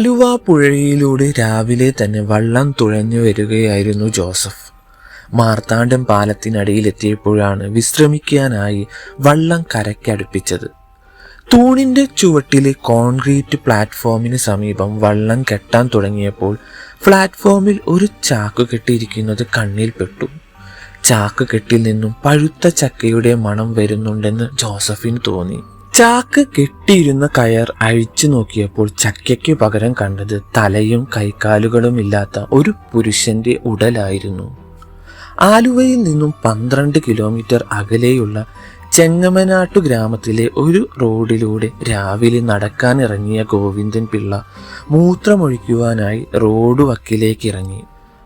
ആലുവ പുഴയിലൂടെ രാവിലെ തന്നെ വള്ളം തുഴഞ്ഞു വരികയായിരുന്നു ജോസഫ്. മാർത്താണ്ഡം പാലത്തിനടിയിലെത്തിയപ്പോഴാണ് വിശ്രമിക്കാനായി വള്ളം കരയ്ക്കടുപ്പിച്ചത്. തൂണിന്റെ ചുവട്ടിലെ കോൺക്രീറ്റ് പ്ലാറ്റ്ഫോമിന് സമീപം വള്ളം കെട്ടാൻ തുടങ്ങിയപ്പോൾ പ്ലാറ്റ്ഫോമിൽ ഒരു ചാക്ക് കെട്ടിയിരിക്കുന്നത് കണ്ണിൽ പെട്ടു. ചാക്ക് കെട്ടിൽ നിന്നും പഴുത്ത ചക്കയുടെ മണം വരുന്നുണ്ടെന്ന് ജോസഫിന് തോന്നി. ചാക്ക് കെട്ടിയിരുന്ന കയർ അഴിച്ചു നോക്കിയപ്പോൾ ചക്കയ്ക്ക് പകരം കണ്ടത് തലയും കൈക്കാലുകളും ഇല്ലാത്ത ഒരു പുരുഷന്റെ ഉടലായിരുന്നു. ആലുവയിൽ നിന്നും പന്ത്രണ്ട് കിലോമീറ്റർ അകലെയുള്ള ചെങ്ങമനാട്ടു ഗ്രാമത്തിലെ ഒരു റോഡിലൂടെ രാവിലെ നടക്കാനിറങ്ങിയ ഗോവിന്ദൻ പിള്ള മൂത്രമൊഴിക്കുവാനായി റോഡ് വക്കിലേക്ക് ഇറങ്ങി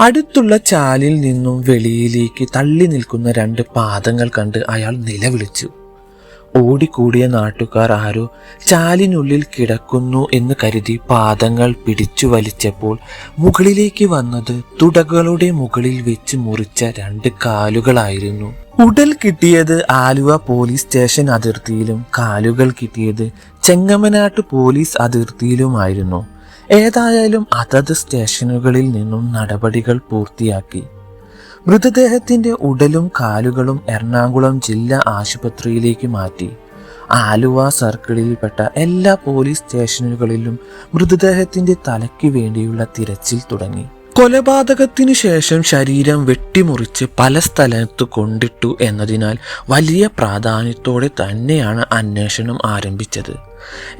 അടുത്തുള്ള ചാലിൽ നിന്നും വെളിയിലേക്ക് തള്ളി നിൽക്കുന്ന രണ്ട് പാദങ്ങൾ കണ്ട് അയാൾ നിലവിളിച്ചു. ഓടിക്കൂടിയ നാട്ടുകാർ ആരോ ചാലിനുള്ളിൽ കിടക്കുന്നു എന്ന് കരുതി പാദങ്ങൾ പിടിച്ചു വലിച്ചപ്പോൾ മുകളിലേക്ക് വന്നത് തുടകളുടെ മുകളിൽ വെച്ച് മുറിച്ച രണ്ട് കാലുകളായിരുന്നു. ഉടൽ കിട്ടിയത് ആലുവ പോലീസ് സ്റ്റേഷൻ അതിർത്തിയിലും കാലുകൾ കിട്ടിയത് ചെങ്ങമനാട്ട് പോലീസ് അതിർത്തിയിലുമായിരുന്നു. ഏതായാലും അതത് സ്റ്റേഷനുകളിൽ നിന്നും നടപടികൾ പൂർത്തിയാക്കി. മൃതദേഹത്തിന്റെ ഉടലും കാലുകളും എറണാകുളം ജില്ലാ ആശുപത്രിയിലേക്ക് മാറ്റി. ആലുവ സർക്കിളിൽപ്പെട്ട എല്ലാ പോലീസ് സ്റ്റേഷനുകളിലും മൃതദേഹത്തിന്റെ തലയ്ക്ക് വേണ്ടിയുള്ള തിരച്ചിൽ തുടങ്ങി. കൊലപാതകത്തിനു ശേഷം ശരീരം വെട്ടിമുറിച്ച് പല സ്ഥലത്ത് കൊണ്ടിട്ടു എന്നതിനാൽ വലിയ പ്രാധാന്യത്തോടെ തന്നെയാണ് അന്വേഷണം ആരംഭിച്ചത്.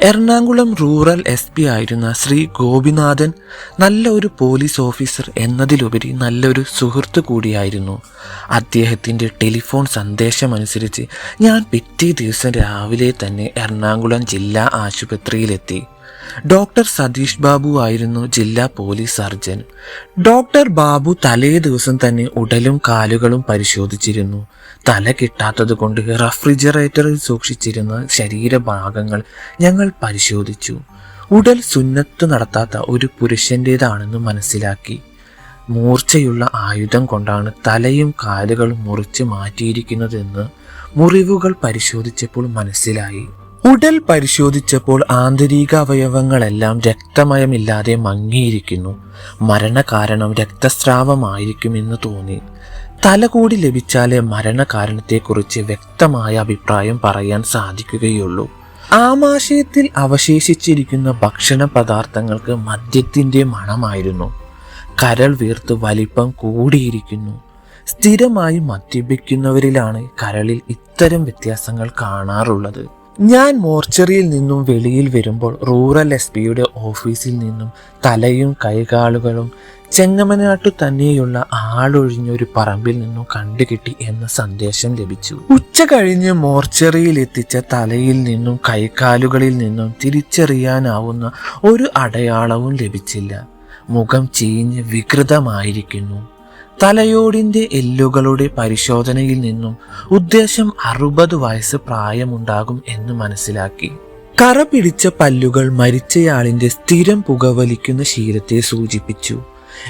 എറണാകുളം റൂറൽ എസ് പി ആയിരുന്ന ശ്രീ ഗോപിനാഥൻ നല്ല ഒരു പോലീസ് ഓഫീസർ എന്നതിലുപരി നല്ലൊരു സുഹൃത്ത് കൂടിയായിരുന്നു. അദ്ദേഹത്തിന്റെ ടെലിഫോൺ സന്ദേശമനുസരിച്ച് ഞാൻ പിറ്റേ ദിവസം രാവിലെ തന്നെ എറണാകുളം ജില്ലാ ആശുപത്രിയിലെത്തി. ഡോക്ടർ സതീഷ് ബാബു ആയിരുന്നു ജില്ലാ പോലീസ് സർജൻ. ഡോക്ടർ ബാബു തലേ ദിവസം തന്നെ ഉടലും കാലുകളും പരിശോധിച്ചിരുന്നു. തല കിട്ടാത്തത് കൊണ്ട് റഫ്രിജറേറ്ററിൽ സൂക്ഷിച്ചിരുന്ന ശരീരഭാഗങ്ങൾ ഞങ്ങൾ പരിശോധിച്ചു. ഉടൽ സുന്നത്ത് നടത്താത്ത ഒരു പുരുഷന്റേതാണെന്ന് മനസ്സിലാക്കി. മൂർച്ചയുള്ള ആയുധം കൊണ്ടാണ് തലയും കാലുകളും മുറിച്ച് മാറ്റിയിരിക്കുന്നതെന്ന് മുറിവുകൾ പരിശോധിച്ചപ്പോൾ മനസ്സിലായി. ഉടൽ പരിശോധിച്ചപ്പോൾ ആന്തരിക അവയവങ്ങളെല്ലാം രക്തമയമില്ലാതെ മങ്ങിയിരിക്കുന്നു. മരണകാരണം രക്തസ്രാവമായിരിക്കുമെന്ന് തോന്നി. തല കൂടി ലഭിച്ചാലേ മരണകാരണത്തെക്കുറിച്ച് വ്യക്തമായ അഭിപ്രായം പറയാൻ സാധിക്കുകയുള്ളൂ. ആമാശയത്തിൽ അവശേഷിച്ചിരിക്കുന്ന ഭക്ഷണ പദാർത്ഥങ്ങൾക്ക് മദ്യത്തിന്റെ മണമായിരുന്നു. കരൾ വീർത്ത് വലിപ്പം കൂടിയിരിക്കുന്നു. സ്ഥിരമായി മദ്യപിക്കുന്നവരിലാണ് കരളിൽ ഇത്തരം വ്യത്യാസങ്ങൾ കാണാറുള്ളത്. ഞാൻ മോർച്ചറിയിൽ നിന്നും വെളിയിൽ വരുമ്പോൾ റൂറൽ എസ് പിയുടെ ഓഫീസിൽ നിന്നും തലയും കൈകാലുകളും ചെങ്ങമനാട്ടു തന്നെയുള്ള ആളൊഴിഞ്ഞൊരു പറമ്പിൽ നിന്നും കണ്ടുകിട്ടി എന്ന സന്ദേശം ലഭിച്ചു. ഉച്ച കഴിഞ്ഞ് മോർച്ചറിയിൽ എത്തിച്ച തലയിൽ നിന്നും കൈകാലുകളിൽ നിന്നും തിരിച്ചറിയാനാവുന്ന ഒരു അടയാളവും ലഭിച്ചില്ല. മുഖം ചീഞ്ഞ് വികൃതമായിരിക്കുന്നു. തലയോടിന്റെ എല്ലുകളുടെ പരിശോധനയിൽ നിന്നും ഉദ്ദേശം അറുപത് വയസ്സ് പ്രായമുണ്ടാകും എന്ന് മനസ്സിലാക്കി. കറ പിടിച്ച പല്ലുകൾ മരിച്ചയാളിന്റെ സ്ഥിരം പുകവലിക്കുന്ന ശീലത്തെ സൂചിപ്പിച്ചു.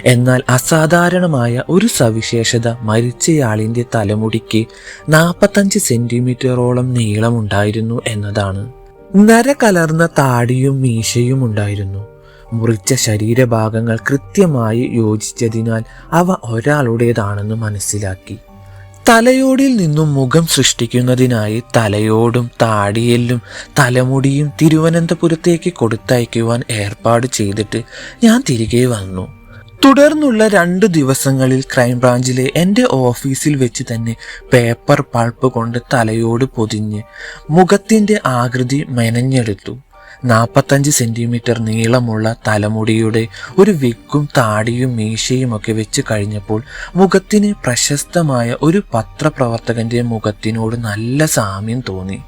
എന്നാൽ അസാധാരണമായ ഒരു സവിശേഷത മരിച്ചയാളിന്റെ തലമുടിക്ക് നാൽപ്പത്തഞ്ച് സെന്റിമീറ്ററോളം നീളമുണ്ടായിരുന്നു എന്നതാണ്. നര കലർന്ന താടിയും മീശയും ഉണ്ടായിരുന്നു. മുറിച്ച ശരീരഭാഗങ്ങൾ കൃത്യമായി യോജിച്ചതിനാൽ അവ ഒരാളുടേതാണെന്ന് മനസ്സിലാക്കി. തലയോടിൽ നിന്നും മുഖം സൃഷ്ടിക്കുന്നതിനായി തലയോടും താടിയെല്ലും തലമുടിയും തിരുവനന്തപുരത്തേക്ക് കൊടുത്തയക്കുവാൻ ഏർപ്പാട് ചെയ്തിട്ട് ഞാൻ തിരികെ വന്നു. തുടർന്നുള്ള രണ്ട് ദിവസങ്ങളിൽ ക്രൈംബ്രാഞ്ചിലെ എന്റെ ഓഫീസിൽ വെച്ച് തന്നെ പേപ്പർ പൾപ്പ് കൊണ്ട് തലയോട് പൊതിഞ്ഞ് മുഖത്തിന്റെ ആകൃതി മെനഞ്ഞെടുത്തു. നാൽപ്പത്തഞ്ച് സെന്റിമീറ്റർ നീളമുള്ള തലമുടിയുടെ ഒരു വിക്കും താടിയും മീശയും ഒക്കെ വെച്ച് കഴിഞ്ഞപ്പോൾ മുഖത്തിന് പ്രശസ്തമായ ഒരു പത്രപ്രവർത്തകന്റെ മുഖത്തിനോട് നല്ല സാമ്യം തോന്നി.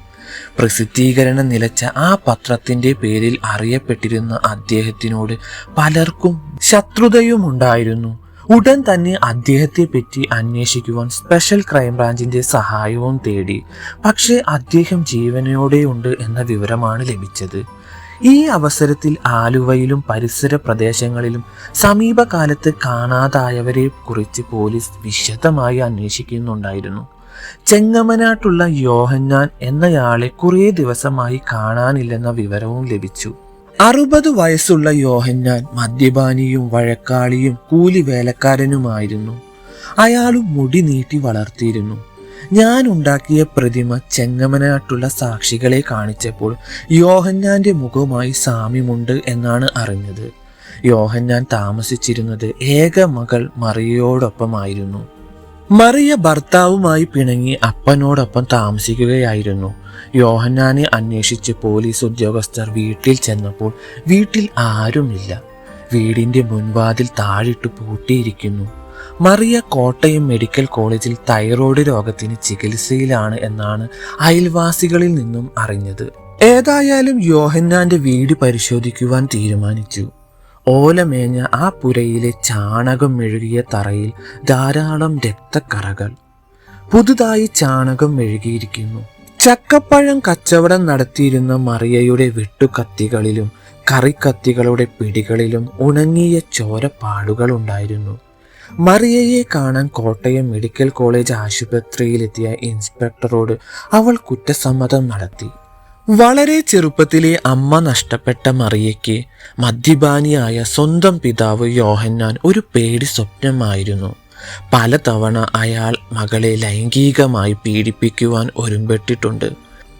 പ്രസിദ്ധീകരണം നിലച്ച ആ പത്രത്തിന്റെ പേരിൽ അറിയപ്പെട്ടിരുന്ന അദ്ദേഹത്തിനോട് പലർക്കും ശത്രുതയുമുണ്ടായിരുന്നു. ഉടൻ തന്നെ അദ്ദേഹത്തെ പറ്റി അന്വേഷിക്കുവാൻ സ്പെഷ്യൽ ക്രൈംബ്രാഞ്ചിന്റെ സഹായവും തേടി. പക്ഷേ അദ്ദേഹം ജീവനോടെയുണ്ട് എന്ന വിവരമാണ് ലഭിച്ചത്. ഈ അവസരത്തിൽ ആലുവയിലും പരിസര പ്രദേശങ്ങളിലും സമീപകാലത്ത് കാണാതായവരെ കുറിച്ച് പോലീസ് വിശദമായി അന്വേഷിക്കുന്നുണ്ടായിരുന്നു. ചെങ്ങമനാട്ടുള്ള യോഹന്നാൻ എന്നയാളെ കുറേ ദിവസമായി കാണാനില്ലെന്ന വിവരവും ലഭിച്ചു. അറുപത് വയസ്സുള്ള യോഹന്നാൻ മദ്യപാനിയും വഴക്കാളിയും കൂലി വേലക്കാരനുമായിരുന്നു അയാളും മുടി നീട്ടി വളർത്തിയിരുന്നു. ഞാൻ ഉണ്ടാക്കിയ പ്രതിമ ചെങ്ങമനാട്ടുള്ള സാക്ഷികളെ കാണിച്ചപ്പോൾ യോഹന്നാന്റെ മുഖവുമായി സാമ്യമുണ്ട് എന്നാണ് അറിഞ്ഞത്. യോഹന്നാൻ താമസിച്ചിരുന്നത് ഏക മകൾ മറിയയോടൊപ്പമായിരുന്നു. മറിയ ഭർത്താവുമായി പിണങ്ങി അപ്പനോടൊപ്പം താമസിക്കുകയായിരുന്നു. യോഹന്നാനെ അന്വേഷിച്ച് പോലീസ് ഉദ്യോഗസ്ഥർ വീട്ടിൽ ചെന്നപ്പോൾ വീട്ടിൽ ആരുമില്ല. വീടിന്റെ മുൻവാതിൽ താഴിട്ട് പൂട്ടിയിരിക്കുന്നു. മറിയ കോട്ടയം മെഡിക്കൽ കോളേജിൽ തൈറോയ്ഡ് രോഗത്തിന് ചികിത്സയിലാണ് എന്നാണ് അയൽവാസികളിൽ നിന്നും അറിഞ്ഞത്. ഏതായാലും യോഹന്നാന്റെ വീട് പരിശോധിക്കുവാൻ തീരുമാനിച്ചു. ഓലമേഞ്ഞ ആ പുരയിലെ ചാണകം മെഴുകിയ തറയിൽ ധാരാളം രക്തക്കറകൾ. പുതുതായി ചാണകം മെഴുകിയിരിക്കുന്നു. ചക്കപ്പഴം കച്ചവടം നടത്തിയിരുന്ന മറിയയുടെ വെട്ടുകത്തികളിലും കറിക്കത്തികളുടെ പിടികളിലും ഉണങ്ങിയ ചോരപ്പാടുകൾ ഉണ്ടായിരുന്നു മറിയയെ കാണാൻ കോട്ടയം മെഡിക്കൽ കോളേജ് ആശുപത്രിയിലെത്തിയ ഇൻസ്പെക്ടറോട് അവൾ കുറ്റസമ്മതം നടത്തി. വളരെ ചെറുപ്പത്തിലെ അമ്മ നഷ്ടപ്പെട്ട മറിയയ്ക്ക് മദ്യപാനിയായ സ്വന്തം പിതാവ് യോഹന്നാൻ ഒരു പേടി സ്വപ്നമായിരുന്നു. പലതവണ അയാൾ മകളെ ലൈംഗികമായി പീഡിപ്പിക്കുവാൻ ഒരുമ്പെട്ടിട്ടുണ്ട്.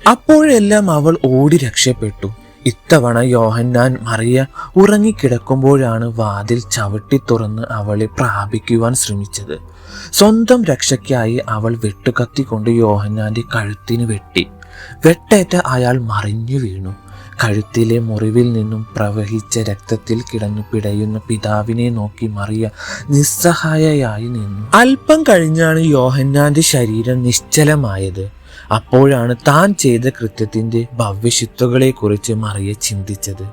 അപ്പോഴെല്ലാം അവൾ ഓടി രക്ഷപ്പെട്ടു. ഇത്തവണ യോഹന്നാൻ മറിയ ഉറങ്ങിക്കിടക്കുമ്പോഴാണ് വാതിൽ ചവിട്ടി തുറന്ന് അവളെ പ്രാപിക്കുവാൻ ശ്രമിച്ചത്. സ്വന്തം രക്ഷയ്ക്കായി അവൾ വെട്ടുകത്തിക്കൊണ്ട് യോഹന്നാന്റെ കഴുത്തിന് വെട്ടി. വെട്ടേറ്റ അയാൾ മറിഞ്ഞു വീണു. കഴുത്തിലെ മുറിവിൽ നിന്നും പ്രവഹിച്ച രക്തത്തിൽ കിടന്നു പിടയുന്ന പിതാവിനെ നോക്കി മറിയ നിസ്സഹായയായി നിന്നു. അല്പം കഴിഞ്ഞാണ് യോഹന്നാന്റെ ശരീരം നിശ്ചലമായത്. അപ്പോഴാണ് താൻ ചെയ്ത കൃത്യത്തിന്റെ ഭവ്യശുദ്ധകളെക്കുറിച്ച് മറിയ ചിന്തിച്ചത്.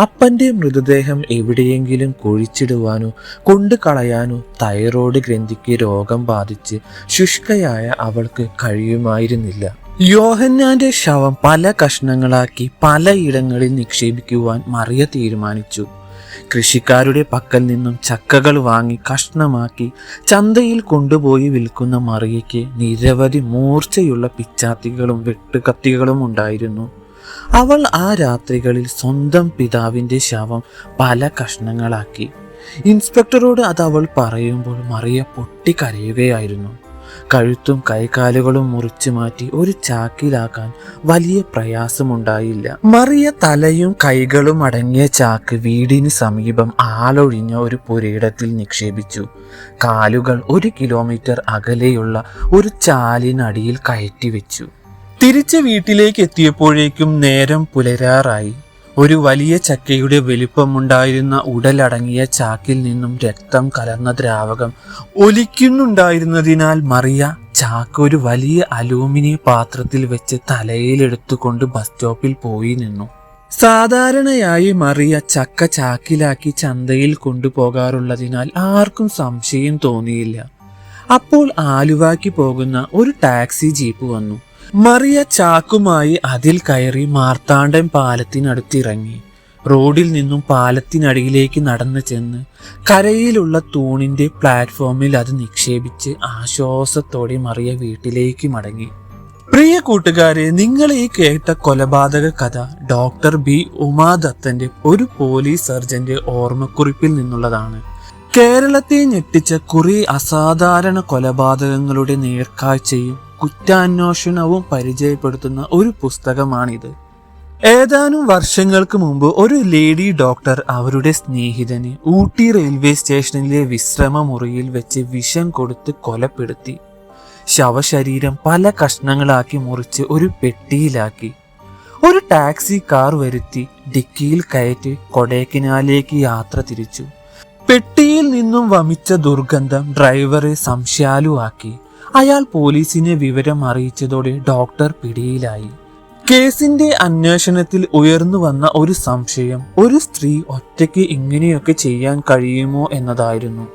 അപ്പന്റെ മൃതദേഹം എവിടെയെങ്കിലും കുഴിച്ചിടുവാനോ കൊണ്ടുകളയാനോ തൈറോയ്ഡ് ഗ്രന്ഥിക്ക് രോഗം ബാധിച്ച് ശുഷ്കയായ അവൾക്ക് കഴിയുമായിരുന്നില്ല. യോഹന്നാന്റെ ശവം പല കഷ്ണങ്ങളാക്കി പലയിടങ്ങളിൽ നിക്ഷേപിക്കുവാൻ മറിയ തീരുമാനിച്ചു. കൃഷിക്കാരുടെ പക്കൽ നിന്നും ചക്കകൾ വാങ്ങി കഷ്ണമാക്കി ചന്തയിൽ കൊണ്ടുപോയി വിൽക്കുന്ന മറിയയ്ക്ക് നിരവധി മൂർച്ചയുള്ള പിച്ചാത്തികളും വെട്ടുകത്തികളും ഉണ്ടായിരുന്നു. അവൾ ആ രാത്രികളിൽ സ്വന്തം പിതാവിന്റെ ശവം പല കഷ്ണങ്ങളാക്കി. ഇൻസ്പെക്ടറോട് അത് അവൾ പറയുമ്പോൾ മറിയ പൊട്ടിക്കരയുകയായിരുന്നു. കഴുത്തും കൈകാലുകളും മുറിച്ചു മാറ്റി ഒരു ചാക്കിലാക്കാൻ വലിയ പ്രയാസമുണ്ടായില്ല. മറിയ തലയും കൈകളും അടങ്ങിയ ചാക്ക് വീടിന് സമീപം ആളൊഴിഞ്ഞ ഒരു പുരയിടത്തിൽ നിക്ഷേപിച്ചു. കാലുകൾ ഒരു കിലോമീറ്റർ അകലെയുള്ള ഒരു ചാലിനടിയിൽ കയറ്റി വെച്ചു. തിരിച്ച് വീട്ടിലേക്ക് എത്തിയപ്പോഴേക്കും നേരം പുലരാറായി. ഒരു വലിയ ചക്കയുടെ വലിപ്പമുണ്ടായിരുന്ന ഉടലടങ്ങിയ ചാക്കിൽ നിന്നും രക്തം കലർന്ന ദ്രാവകം ഒലിക്കുന്നുണ്ടായിരുന്നതിനാൽ മറിയ ചാക്ക് ഒരു വലിയ അലൂമിനിയം പാത്രത്തിൽ വെച്ച് തലയിലെടുത്തുകൊണ്ട് ബസ് സ്റ്റോപ്പിൽ പോയി നിന്നു. സാധാരണയായി മറിയ ചക്ക ചാക്കിലാക്കി ചന്തയിൽ കൊണ്ടുപോകാറുള്ളതിനാൽ ആർക്കും സംശയം തോന്നിയില്ല. അപ്പോൾ ആലുവാക്കി പോകുന്ന ഒരു ടാക്സി ജീപ്പ് വന്നു. മറിയ ചാക്കുമായി അതിൽ കയറി മാർത്താണ്ഡൻ പാലത്തിനടുത്തിറങ്ങി. റോഡിൽ നിന്നും പാലത്തിനടിയിലേക്ക് നടന്നു ചെന്ന് കരയിലുള്ള തൂണിന്റെ പ്ലാറ്റ്ഫോമിൽ അത് നിക്ഷേപിച്ച് ആശ്വാസത്തോടെ മറിയ വീട്ടിലേക്ക് മടങ്ങി. പ്രിയ കൂട്ടുകാരെ നിങ്ങൾ ഈ കേട്ട കൊലപാതക കഥ ഡോക്ടർ ബി ഉമാദത്തന്റെ ഒരു പോലീസ് സർജന്റെ ഓർമ്മക്കുറിപ്പിൽ നിന്നുള്ളതാണ്. കേരളത്തെ ഞെട്ടിച്ച കുറെ അസാധാരണ കൊലപാതകങ്ങളുടെ നേർക്കാഴ്ചയും കുറ്റാന്വേഷണവും പരിചയപ്പെടുത്തുന്ന ഒരു പുസ്തകമാണിത്. ഏതാനും വർഷങ്ങൾക്ക് മുമ്പ് ഒരു ലേഡി ഡോക്ടർ അവരുടെ സ്നേഹിതനെ ഊട്ടി റെയിൽവേ സ്റ്റേഷനിലെ വിശ്രമ മുറിയിൽ വെച്ച് വിഷം കൊടുത്ത് കൊലപ്പെടുത്തി. ശവശരീരം പല കഷ്ണങ്ങളാക്കി മുറിച്ച് ഒരു പെട്ടിയിലാക്കി. ഒരു ടാക്സി കാർ വരുത്തി ഡിക്കിയിൽ കയറ്റി കൊടേക്കിനാലേക്ക് യാത്ര തിരിച്ചു. പെട്ടിയിൽ നിന്നും വമിച്ച ദുർഗന്ധം ഡ്രൈവറെ സംശയാലുവാക്കി. അയാൾ പോലീസിനെ വിവരം അറിയിച്ചതോടെ ഡോക്ടർ പിടിയിലായി. കേസിന്റെ അന്വേഷണത്തിൽ ഉയർന്നു വന്ന ഒരു സംശയം ഒരു സ്ത്രീ ഒറ്റയ്ക്ക് ഇങ്ങനെയൊക്കെ ചെയ്യാൻ കഴിയുമോ എന്നതായിരുന്നു.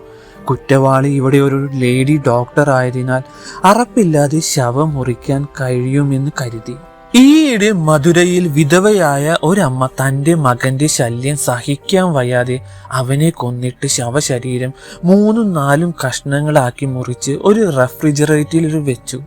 കുറ്റവാളി ഇവിടെ ഒരു ലേഡി ഡോക്ടർ ആയതിനാൽ അറപ്പില്ലാതെ ശവം മുറിക്കാൻ കഴിയുമെന്ന് കരുതി. ഈയിടെ മധുരയിൽ വിധവയായ ഒരമ്മ തന്റെ മകന്റെ ശല്യം സഹിക്കാൻ വയ്യാതെ അവനെ കൊന്നിട്ട് ശവശരീരം മൂന്നും നാലും കഷ്ണങ്ങളാക്കി മുറിച്ച് ഒരു റെഫ്രിജറേറ്ററിൽ വെച്ചു.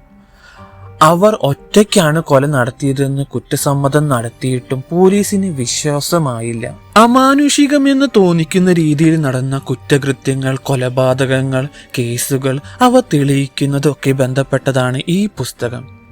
അവർ ഒറ്റയ്ക്കാണ് കൊല നടത്തിയതെന്ന് കുറ്റസമ്മതം നടത്തിയിട്ടും പോലീസിന് വിശ്വാസമായില്ല. അമാനുഷികമെന്ന് തോന്നിക്കുന്ന രീതിയിൽ നടന്ന കുറ്റകൃത്യങ്ങൾ കൊലപാതകങ്ങൾ കേസുകൾ അവ തെളിയിക്കുന്നതൊക്കെ ബന്ധപ്പെട്ടതാണ് ഈ പുസ്തകം.